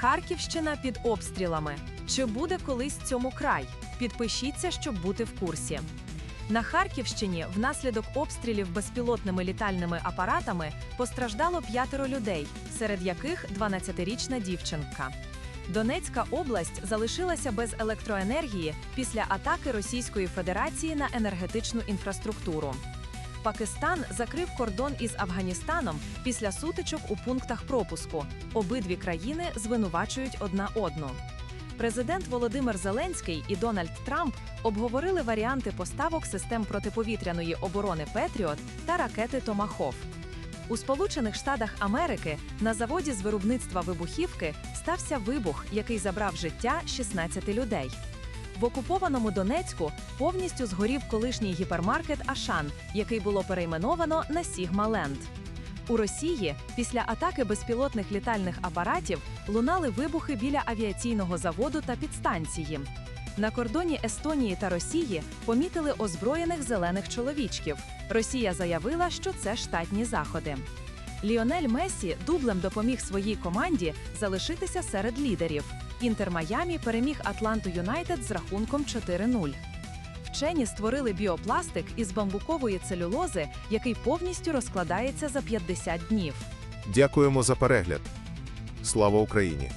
Харківщина під обстрілами. Чи буде колись цьому край? Підпишіться, щоб бути в курсі. На Харківщині внаслідок обстрілів безпілотними літальними апаратами постраждало п'ятеро людей, серед яких 12-річна дівчинка. Донецька область залишилася без електроенергії після атаки Російської Федерації на енергетичну інфраструктуру. Пакистан закрив кордон із Афганістаном після сутичок у пунктах пропуску. Обидві країни звинувачують одна одну. Президент Володимир Зеленський і Дональд Трамп обговорили варіанти поставок систем протиповітряної оборони Петріот та ракети Томахов. У Сполучених Штатах Америки на заводі з виробництва вибухівки стався вибух, який забрав життя 16 людей. В окупованому Донецьку повністю згорів колишній гіпермаркет Ашан, який було перейменовано на Сігма Ленд. У Росії після атаки безпілотних літальних апаратів лунали вибухи біля авіаційного заводу та підстанції. На кордоні Естонії та Росії помітили озброєних зелених чоловічків. Росія заявила, що це штатні заходи. Ліонель Месі дублем допоміг своїй команді залишитися серед лідерів. Інтер Майамі переміг Атланту Юнайтед з рахунком 4-0. Вчені створили біопластик із бамбукової целюлози, який повністю розкладається за 50 днів. Дякуємо за перегляд. Слава Україні!